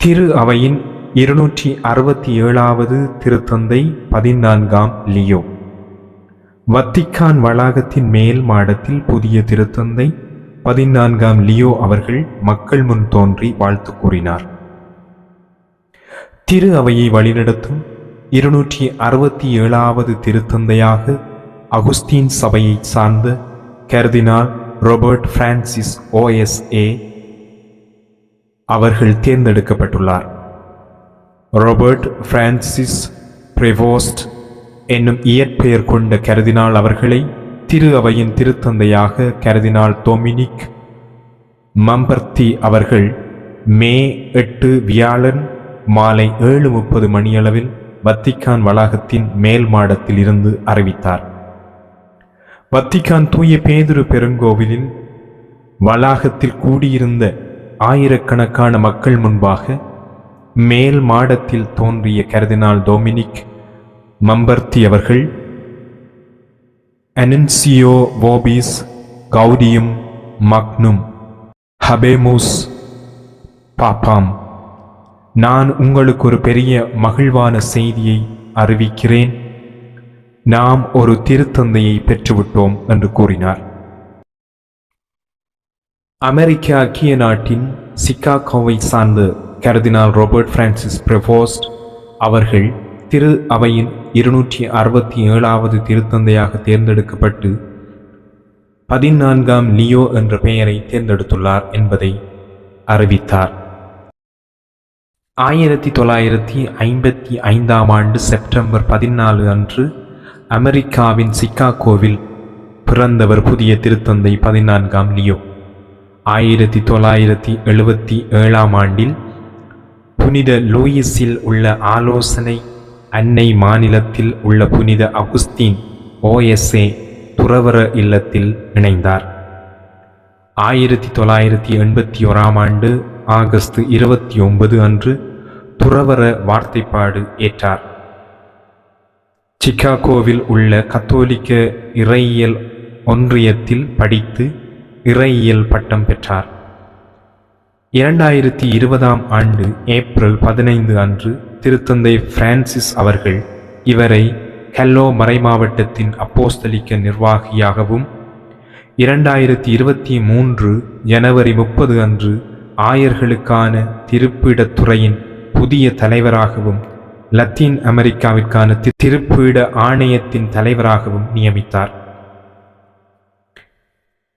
திரு அவையின் இருநூற்றி அறுபத்தி ஏழாவது திருத்தந்தை பதினான்காம் லியோ. வத்திக்கான் வளாகத்தின் மேல் மாடத்தில் புதிய திருத்தந்தை பதினான்காம் லியோ அவர்கள் மக்கள் முன் தோன்றி வாழ்த்து கூறினார். திரு அவையை வழிநடத்தும் இருநூற்றி அறுபத்தி ஏழாவது திருத்தந்தையாக அகுஸ்தீன் சபையைச் சார்ந்த கர்தினால் ரோபர்ட் பிரான்சிஸ் ஓஎஸ்ஏ அவர்கள் தேர்ந்தெடுக்கப்பட்டுள்ளார். ரோபர்ட் பிரான்சிஸ் பிரெவோஸ்ட் என்னும் இயற்பெயர் கொண்ட கருதினால் அவர்களை திரு அவையின் திருத்தந்தையாக கருதினால் டொமினிக் மம்பர்த்தி அவர்கள் மே எட்டு வியாழன் மாலை ஏழு முப்பது மணியளவில் வத்திக்கான் வளாகத்தின் மேல் மாடத்தில் இருந்து அறிவித்தார். வத்திக்கான் தூய பேதுரு பெருங்கோவிலில் வளாகத்தில் கூடியிருந்த ஆயிரக்கணக்கான மக்கள் முன்பாக மேல் மாடத்தில் தோன்றிய கருதினால் டொமினிக் மம்பர்த்தி அவர்கள் அனன்சியோ வோபிஸ் கௌடியும் மக்னும் ஹபேமுஸ் பாப்பாம். நான் உங்களுக்கு ஒரு பெரிய மகிழ்வான செய்தியை அறிவிக்கிறேன். நாம் ஒரு திருத்தந்தையை பெற்றுவிட்டோம் என்று கூறினார். அமெரிக்க ஐக்கிய நாட்டின் சிக்காகோவை சார்ந்த கர்தினால் ரோபர்ட் பிரான்சிஸ் பிரபோஸ்ட் அவர்கள் திரு அவையின் இருநூற்றி அறுபத்தி ஏழாவது திருத்தந்தையாக தேர்ந்தெடுக்கப்பட்டு பதினான்காம் லியோ என்ற பெயரை தேர்ந்தெடுத்துள்ளார் என்பதை அறிவித்தார். ஆயிரத்தி தொள்ளாயிரத்தி ஐம்பத்தி ஐந்தாம் ஆண்டு செப்டம்பர் பதினாலு அன்று அமெரிக்காவின் சிக்காகோவில் பிறந்தவர் புதிய திருத்தந்தை பதினான்காம் லியோ. ஆயிரத்தி தொள்ளாயிரத்தி எழுபத்தி ஏழாம் ஆண்டில் புனித லூயிஸில் உள்ள ஆலோசனை அன்னை மாநிலத்தில் உள்ள புனித அகுஸ்தீன் ஓஎஸ்ஏ துறவர இல்லத்தில் இணைந்தார். ஆயிரத்தி தொள்ளாயிரத்தி எண்பத்தி ஓராம் ஆண்டு ஆகஸ்ட் இருபத்தி ஒன்பது அன்று துறவர வார்த்தைப்பாடு ஏற்றார். சிக்காகோவில் உள்ள கத்தோலிக்க இறையியல் ஒன்றியத்தில் படித்து இறையியல் பட்டம் பெற்றார். இரண்டாயிரத்தி இருபதாம் ஆண்டு ஏப்ரல் பதினைந்து அன்று திருத்தந்தை பிரான்சிஸ் அவர்கள் இவரை கல்லோ மறைமாவட்டத்தின் அப்போஸ்தலிக்க நிர்வாகியாகவும் இரண்டாயிரத்தி இருபத்தி மூன்று ஜனவரி முப்பது அன்று ஆயர்களுக்கான திருப்பிடத்துறையின் புதிய தலைவராகவும் லத்தீன் அமெரிக்காவிற்கான திருப்பீட ஆணையத்தின் தலைவராகவும் நியமித்தார்.